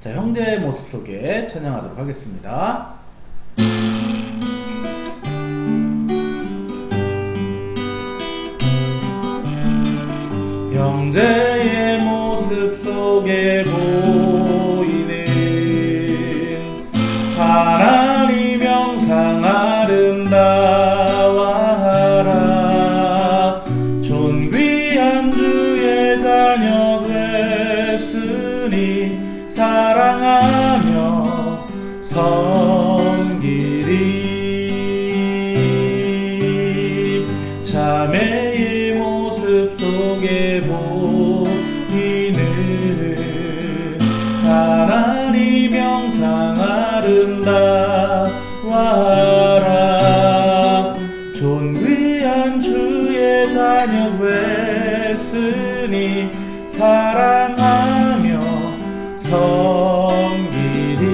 자, 형제의 모습 속에 찬양하도록 하겠습니다. 형제의 모습 속에 보이는 하나님 영상 아름다워하라 존귀한 주의 자녀 됐으니 사랑하며 섬기리 자매의 모습 속에 보이는 하나님 영상 아름다워라. 존귀한 주의 자녀 됐으니 사랑하며 섬기리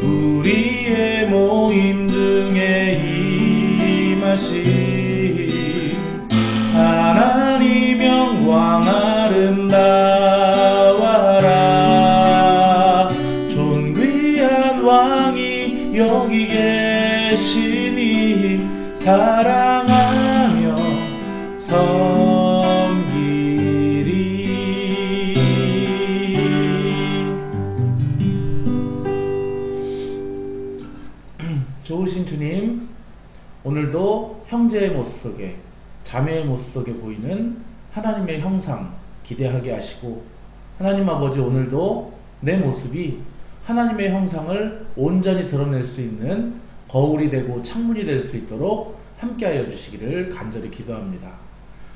우리의 모임 중에 임하신 하나님 영광 아름다워라. 존귀한 왕이 여기 계시니 사랑 오늘도 형제의 모습 속에, 자매의 모습 속에 보이는 하나님의 형상 기대하게 하시고, 하나님 아버지 오늘도 내 모습이 하나님의 형상을 온전히 드러낼 수 있는 거울이 되고 창문이 될 수 있도록 함께하여 주시기를 간절히 기도합니다.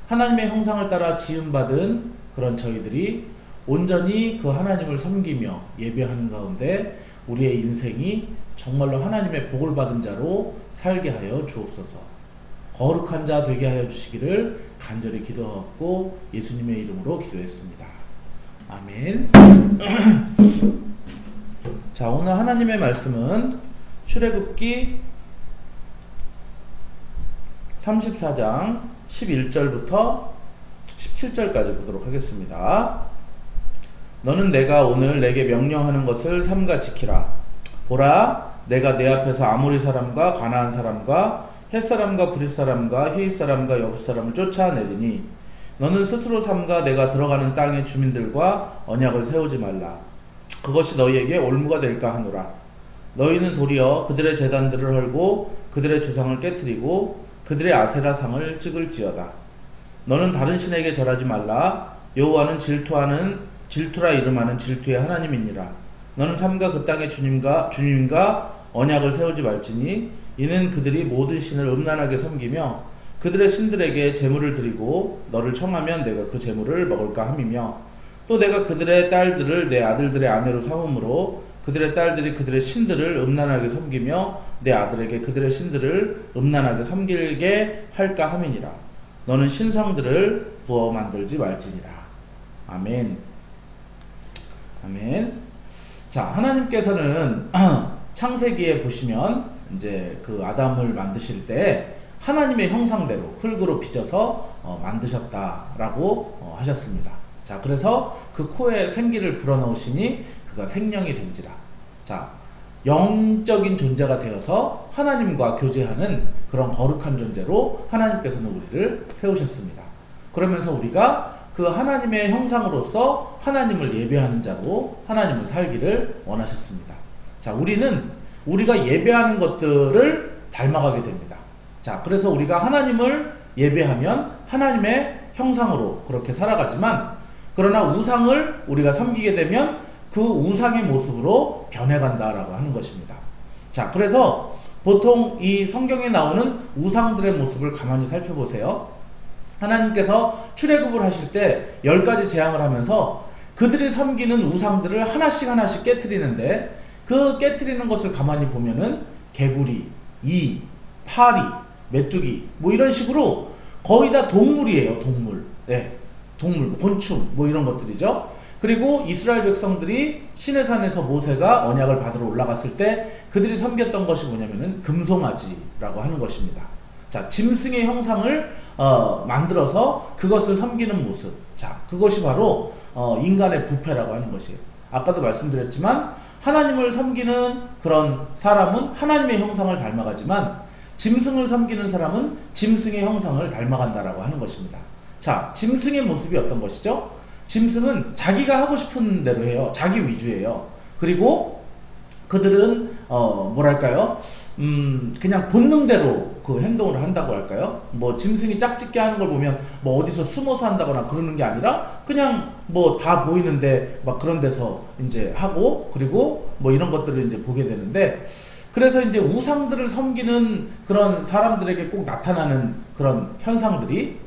하나님의 형상을 따라 지음받은 그런 저희들이 온전히 그 하나님을 섬기며 예배하는 가운데 우리의 인생이 정말로 하나님의 복을 받은 자로 살게 하여 주옵소서. 거룩한 자 되게 하여 주시기를 간절히 기도하고 예수님의 이름으로 기도했습니다. 아멘. 자, 오늘 하나님의 말씀은 출애굽기 34장 11절부터 17절까지 보도록 하겠습니다. 너는 내가 오늘 내게 명령하는 것을 삼가 지키라. 보라, 내가 내 앞에서 아모리 사람과 가나안 사람과 헷 사람과 브릿 사람과 히윗 사람과 여부 사람을 쫓아내리니 너는 스스로 삼가 내가 들어가는 땅의 주민들과 언약을 세우지 말라. 그것이 너희에게 올무가 될까 하노라. 너희는 도리어 그들의 재단들을 헐고 그들의 주상을 깨뜨리고 그들의 아세라 상을 찍을지어다. 너는 다른 신에게 절하지 말라. 여호와는 질투하는 질투라 이름하는 질투의 하나님이니라. 너는 삼가 그 땅의 주님과 주님과 언약을 세우지 말지니 이는 그들이 모든 신을 음란하게 섬기며 그들의 신들에게 제물을 드리고 너를 청하면 내가 그 제물을 먹을까 함이며 또 내가 그들의 딸들을 내 아들들의 아내로 삼음으로 그들의 딸들이 그들의 신들을 음란하게 섬기며 내 아들에게 그들의 신들을 음란하게 섬기게 할까 함이니라. 너는 신상들을 부어 만들지 말지니라. 아멘. 아멘. 자, 하나님께서는 창세기에 보시면 이제 그 아담을 만드실 때 하나님의 형상대로 흙으로 빚어서 어, 만드셨다라고 어, 하셨습니다. 자, 그래서 그 코에 생기를 불어넣으시니 그가 생명이 된지라. 자, 영적인 존재가 되어서 하나님과 교제하는 그런 거룩한 존재로 하나님께서는 우리를 세우셨습니다. 그러면서 우리가 그 하나님의 형상으로서 하나님을 예배하는 자로 하나님을 살기를 원하셨습니다. 자, 우리는 우리가 예배하는 것들을 닮아가게 됩니다. 자, 그래서 우리가 하나님을 예배하면 하나님의 형상으로 그렇게 살아가지만 그러나 우상을 우리가 섬기게 되면 그 우상의 모습으로 변해간다라고 하는 것입니다. 자, 그래서 보통 이 성경에 나오는 우상들의 모습을 가만히 살펴보세요. 하나님께서 출애굽을 하실 때 열 가지 재앙을 하면서 그들이 섬기는 우상들을 하나씩 하나씩 깨뜨리는데 그 깨뜨리는 것을 가만히 보면은 개구리, 이, 파리, 메뚜기 뭐 이런 식으로 거의 다 동물이에요, 동물. 네. 동물, 곤충 뭐 이런 것들이죠. 그리고 이스라엘 백성들이 시내산에서 모세가 언약을 받으러 올라갔을 때 그들이 섬겼던 것이 뭐냐면은 금송아지라고 하는 것입니다. 자, 짐승의 형상을 어, 만들어서 그것을 섬기는 모습. 자, 그것이 바로 어, 인간의 부패라고 하는 것이에요. 아까도 말씀드렸지만 하나님을 섬기는 그런 사람은 하나님의 형상을 닮아가지만 짐승을 섬기는 사람은 짐승의 형상을 닮아간다라고 하는 것입니다. 자, 짐승의 모습이 어떤 것이죠? 짐승은 자기가 하고 싶은 대로 해요. 자기 위주예요. 그리고 그들은 어 뭐랄까요? 음 그냥 본능대로 그 행동을 한다고 할까요? 뭐 짐승이 짝짓기 하는 걸 보면 뭐 어디서 숨어서 한다거나 그러는 게 아니라 그냥 뭐 다 보이는데 막 그런 데서 이제 하고 그리고 뭐 이런 것들을 이제 보게 되는데 그래서 이제 우상들을 섬기는 그런 사람들에게 꼭 나타나는 그런 현상들이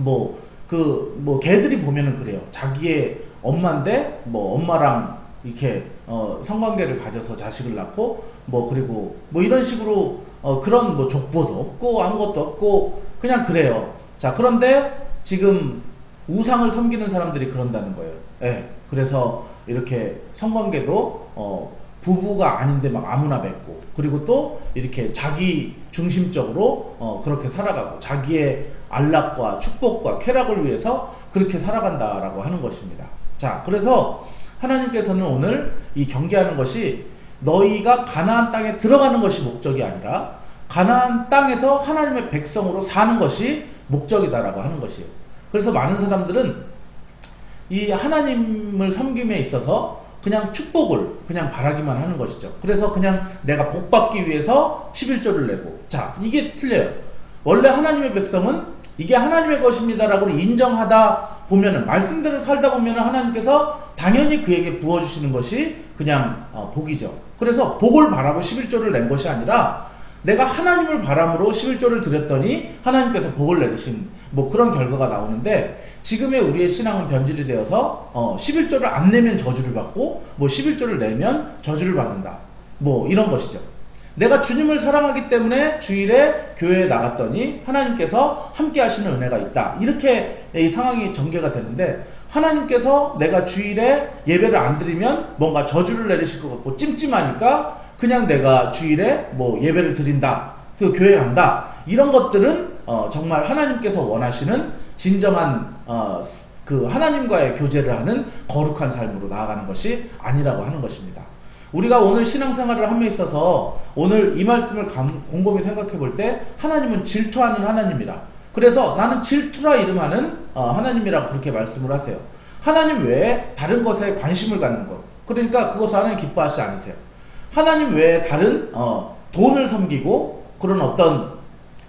뭐 그뭐 개들이 보면은 그래요. 자기의 엄마인데 뭐 엄마랑 이렇게 어 성관계를 가져서 자식을 낳고 뭐 그리고 뭐 이런 식으로 어 그런 뭐 족보도 없고 아무것도 없고 그냥 그래요. 자 그런데 지금 우상을 섬기는 사람들이 그런다는 거예요. 예. 그래서 이렇게 성관계도 어 부부가 아닌데 막 아무나 맺고 그리고 또 이렇게 자기 중심적으로 어 그렇게 살아가고 자기의 안락과 축복과 쾌락을 위해서 그렇게 살아간다라고 하는 것입니다. 자, 그래서 하나님께서는 오늘 이 경계하는 것이 너희가 가나안 땅에 들어가는 것이 목적이 아니라 가나안 땅에서 하나님의 백성으로 사는 것이 목적이다라고 하는 것이에요. 그래서 많은 사람들은 이 하나님을 섬김에 있어서 그냥 축복을 그냥 바라기만 하는 것이죠. 그래서 그냥 내가 복 받기 위해서 11조를 내고 자, 이게 틀려요. 원래 하나님의 백성은 이게 하나님의 것입니다라고 인정하다 보면은 말씀대로 살다 보면은 하나님께서 당연히 그에게 부어 주시는 것이 그냥 어, 복이죠. 그래서 복을 바라고 11조를 낸 것이 아니라 내가 하나님을 바람으로 11조를 드렸더니 하나님께서 복을 내리신 뭐 그런 결과가 나오는데 지금의 우리의 신앙은 변질이 되어서 어 11조를 안 내면 저주를 받고 뭐 11조를 내면 저주를 받는다. 뭐 이런 것이죠. 내가 주님을 사랑하기 때문에 주일에 교회에 나갔더니 하나님께서 함께 하시는 은혜가 있다. 이렇게 이 상황이 전개가 되는데 하나님께서 내가 주일에 예배를 안 드리면 뭔가 저주를 내리실 것 같고 찜찜하니까 그냥 내가 주일에 뭐 예배를 드린다. 그 교회 간다. 이런 것들은 어 정말 하나님께서 원하시는 진정한 어 그 하나님과의 교제를 하는 거룩한 삶으로 나아가는 것이 아니라고 하는 것입니다. 우리가 오늘 신앙생활을 함에 있어서 오늘 이 말씀을 감, 곰곰이 생각해 볼 때 하나님은 질투하는 하나님이라. 그래서 나는 질투라 이름하는 어, 하나님이라고 그렇게 말씀을 하세요. 하나님 외에 다른 것에 관심을 갖는 것. 그러니까 그것을 하나님 기뻐하지 않으세요. 하나님 외에 다른 어, 돈을 섬기고 그런 어떤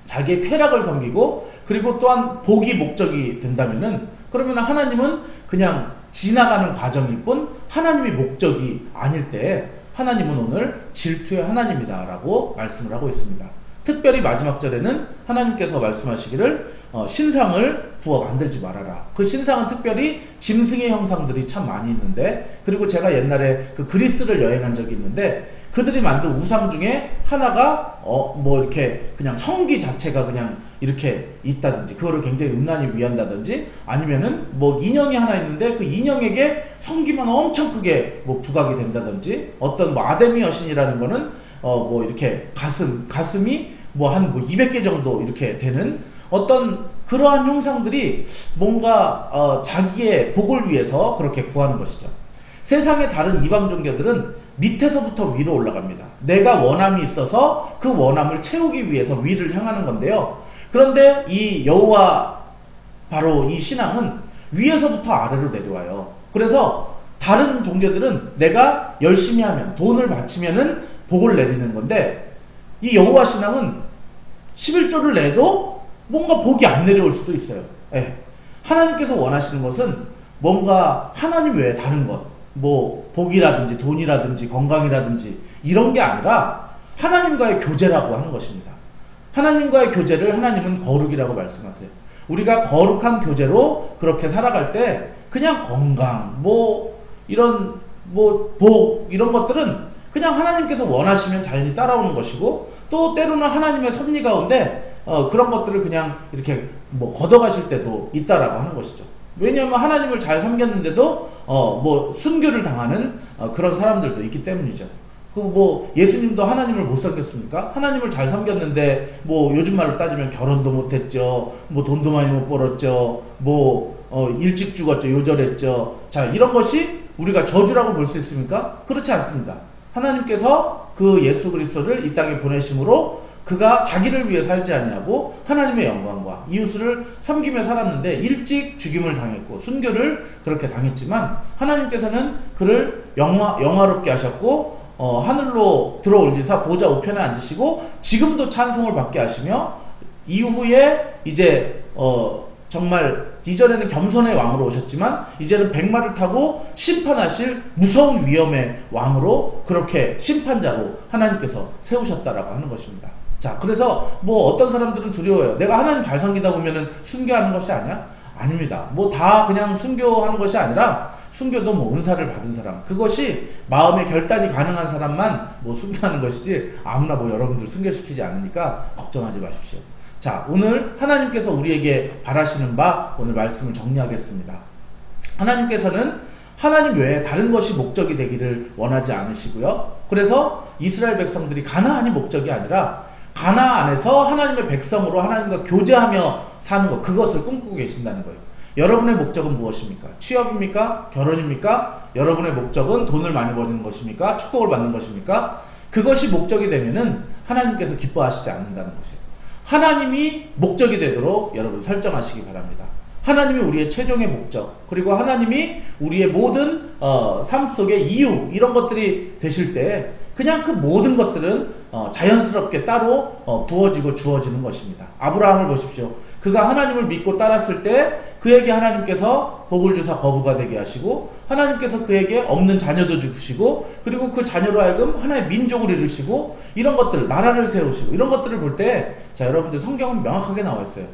자기의 쾌락을 섬기고 그리고 또한 복이 목적이 된다면은 그러면 하나님은 그냥 지나가는 과정일 뿐 하나님이 목적이 아닐 때 하나님은 오늘 질투의 하나님이다 라고 말씀을 하고 있습니다. 특별히 마지막 절에는 하나님께서 말씀하시기를 어, 신상을 부어 만들지 말아라. 그 신상은 특별히 짐승의 형상들이 참 많이 있는데 그리고 제가 옛날에 그 그리스를 여행한 적이 있는데 그들이 만든 우상 중에 하나가 어 뭐 이렇게 그냥 성기 자체가 그냥 이렇게 있다든지 그거를 굉장히 음란히 위한다든지 아니면은 뭐 인형이 하나 있는데 그 인형에게 성기만 엄청 크게 뭐 부각이 된다든지 어떤 뭐 아데미 여신이라는 거는 어 뭐 이렇게 가슴 가슴이 뭐 한뭐 뭐 200개 정도 이렇게 되는 어떤 그러한 형상들이 뭔가 어 자기의 복을 위해서 그렇게 구하는 것이죠. 세상의 다른 이방 종교들은 밑에서부터 위로 올라갑니다. 내가 원함이 있어서 그 원함을 채우기 위해서 위를 향하는 건데요. 그런데 이 여호와 바로 이 신앙은 위에서부터 아래로 내려와요. 그래서 다른 종교들은 내가 열심히 하면 돈을 바치면은 복을 내리는 건데 이 여호와 신앙은 11조를 내도 뭔가 복이 안 내려올 수도 있어요. 예. 하나님께서 원하시는 것은 뭔가 하나님 외에 다른 것, 뭐 복이라든지 돈이라든지 건강이라든지 이런 게 아니라 하나님과의 교제라고 하는 것입니다. 하나님과의 교제를 하나님은 거룩이라고 말씀하세요. 우리가 거룩한 교제로 그렇게 살아갈 때 그냥 건강, 뭐 이런 뭐 복 이런 것들은 그냥 하나님께서 원하시면 자연히 따라오는 것이고 또 때로는 하나님의 섭리 가운데 어, 그런 것들을 그냥 이렇게 뭐 걷어가실 때도 있다라고 하는 것이죠. 왜냐하면 하나님을 잘 섬겼는데도 어 뭐 순교를 당하는 어 그런 사람들도 있기 때문이죠. 그 뭐 예수님도 하나님을 못 섬겼습니까? 하나님을 잘 섬겼는데 뭐 요즘 말로 따지면 결혼도 못했죠. 뭐 돈도 많이 못 벌었죠. 뭐 어, 일찍 죽었죠. 요절했죠. 자 이런 것이 우리가 저주라고 볼 수 있습니까? 그렇지 않습니다. 하나님께서 그 예수 그리스도를 이 땅에 보내심으로 그가 자기를 위해 살지 아니하고 하나님의 영광과 이웃을 섬기며 살았는데 일찍 죽임을 당했고 순교를 그렇게 당했지만 하나님께서는 그를 영화, 영화롭게 하셨고 어, 하늘로 들어올리사 보좌 우편에 앉으시고 지금도 찬송을 받게 하시며 이후에 이제 어, 정말 이전에는 겸손의 왕으로 오셨지만 이제는 백마를 타고 심판하실 무서운 위험의 왕으로 그렇게 심판자로 하나님께서 세우셨다라고 하는 것입니다. 자, 그래서 뭐 어떤 사람들은 두려워요. 내가 하나님 잘 섬기다 보면은 순교하는 것이 아니야? 아닙니다. 뭐 다 그냥 순교하는 것이 아니라 순교도 뭐 은사를 받은 사람 그것이 마음의 결단이 가능한 사람만 뭐 순교하는 것이지 아무나 뭐 여러분들 순교시키지 않으니까 걱정하지 마십시오. 자, 오늘 하나님께서 우리에게 바라시는 바 오늘 말씀을 정리하겠습니다. 하나님께서는 하나님 외에 다른 것이 목적이 되기를 원하지 않으시고요. 그래서 이스라엘 백성들이 가나안이 목적이 아니라 가나 안에서 하나님의 백성으로 하나님과 교제하며 사는 것 그것을 꿈꾸고 계신다는 거예요. 여러분의 목적은 무엇입니까? 취업입니까? 결혼입니까? 여러분의 목적은 돈을 많이 버는 것입니까? 축복을 받는 것입니까? 그것이 목적이 되면은 하나님께서 기뻐하시지 않는다는 것이에요. 하나님이 목적이 되도록 여러분 설정하시기 바랍니다. 하나님이 우리의 최종의 목적 그리고 하나님이 우리의 모든 어, 삶 속의 이유 이런 것들이 되실 때 그냥 그 모든 것들은 어, 자연스럽게 따로 어, 부어지고 주어지는 것입니다. 아브라함을 보십시오. 그가 하나님을 믿고 따랐을 때 그에게 하나님께서 복을 주사 거부가 되게 하시고 하나님께서 그에게 없는 자녀도 주시고 그리고 그 자녀로 하여금 하나의 민족을 이루시고 이런 것들 나라를 세우시고 이런 것들을 볼 때 자 여러분들 성경은 명확하게 나와 있어요.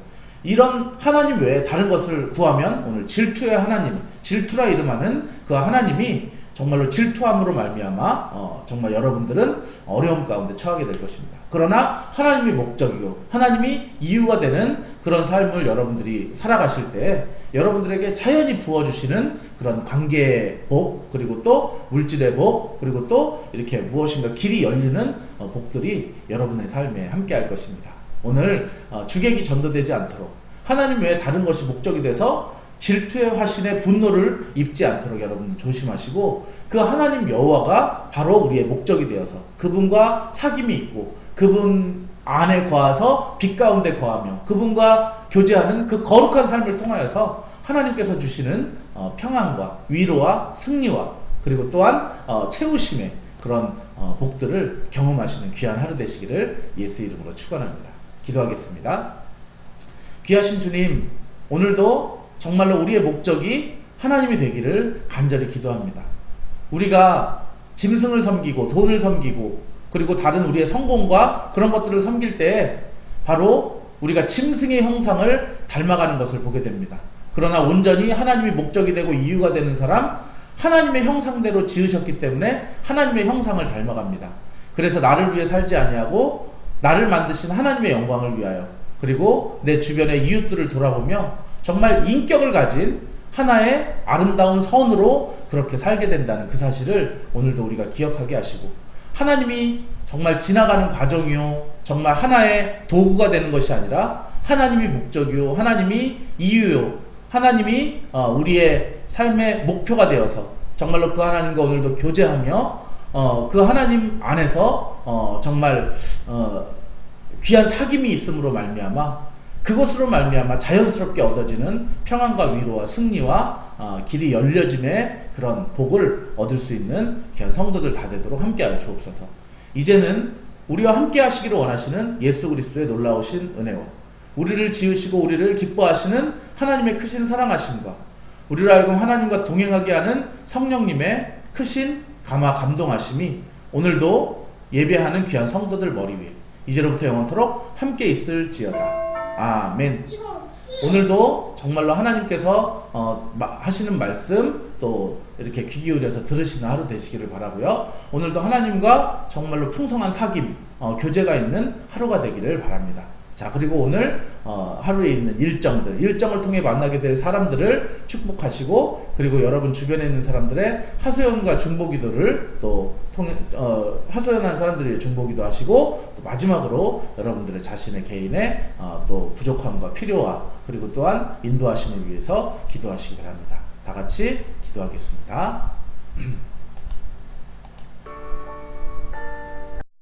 이런 하나님 외에 다른 것을 구하면 오늘 질투의 하나님, 질투라 이름하는 그 하나님이 정말로 질투함으로 말미암아 어, 정말 여러분들은 어려움 가운데 처하게 될 것입니다. 그러나 하나님이 목적이고 하나님이 이유가 되는 그런 삶을 여러분들이 살아가실 때 여러분들에게 자연히 부어주시는 그런 관계의 복 그리고 또 물질의 복 그리고 또 이렇게 무엇인가 길이 열리는 어, 복들이 여러분의 삶에 함께할 것입니다. 오늘 어, 주객이 전도되지 않도록 하나님 외에 다른 것이 목적이 돼서 질투의 화신의 분노를 입지 않도록 여러분 조심하시고 그 하나님 여호와가 바로 우리의 목적이 되어서 그분과 사귐이 있고 그분 안에 거하서 빛 가운데 거하며 그분과 교제하는 그 거룩한 삶을 통하여서 하나님께서 주시는 어, 평안과 위로와 승리와 그리고 또한 어, 채우심의 그런 어, 복들을 경험하시는 귀한 하루 되시기를 예수 이름으로 축원합니다. 기도하겠습니다. 귀하신 주님, 오늘도 정말로 우리의 목적이 하나님이 되기를 간절히 기도합니다. 우리가 짐승을 섬기고 돈을 섬기고 그리고 다른 우리의 성공과 그런 것들을 섬길 때 바로 우리가 짐승의 형상을 닮아가는 것을 보게 됩니다. 그러나 온전히 하나님이 목적이 되고 이유가 되는 사람 하나님의 형상대로 지으셨기 때문에 하나님의 형상을 닮아갑니다. 그래서 나를 위해 살지 아니하고 나를 만드신 하나님의 영광을 위하여 그리고 내 주변의 이웃들을 돌아보며 정말 인격을 가진 하나의 아름다운 선으로 그렇게 살게 된다는 그 사실을 오늘도 우리가 기억하게 하시고 하나님이 정말 지나가는 과정이요 정말 하나의 도구가 되는 것이 아니라 하나님이 목적이요 하나님이 이유요 하나님이 어, 우리의 삶의 목표가 되어서 정말로 그 하나님과 오늘도 교제하며 어, 그 하나님 안에서 어, 정말 귀한 사귐이 있음으로 말미암아 그것으로 말미암아 자연스럽게 얻어지는 평안과 위로와 승리와 어, 길이 열려짐의 그런 복을 얻을 수 있는 귀한 성도들 다 되도록 함께하여 주옵소서. 이제는 우리와 함께 하시기를 원하시는 예수 그리스도의 놀라우신 은혜와 우리를 지으시고 우리를 기뻐하시는 하나님의 크신 사랑하심과 우리를 하여금 하나님과 동행하게 하는 성령님의 크신 감화 감동하심이 오늘도 예배하는 귀한 성도들 머리 위에 이제로부터 영원토록 함께 있을지어다. 아멘. 오늘도 정말로 하나님께서 어, 하시는 말씀 또 이렇게 귀 기울여서 들으시는 하루 되시기를 바라고요. 오늘도 하나님과 정말로 풍성한 사귐, 어, 교제가 있는 하루가 되기를 바랍니다. 자 그리고 오늘 어, 하루에 있는 일정들 일정을 통해 만나게 될 사람들을 축복하시고 그리고 여러분 주변에 있는 사람들의 하소연과 중보기도를 또 통해 어, 하소연한 사람들의 중보기도 하시고 또 마지막으로 여러분들의 자신의 개인의 어, 또 부족함과 필요와 그리고 또한 인도하심을 위해서 기도하시기 바랍니다. 다 같이 기도하겠습니다.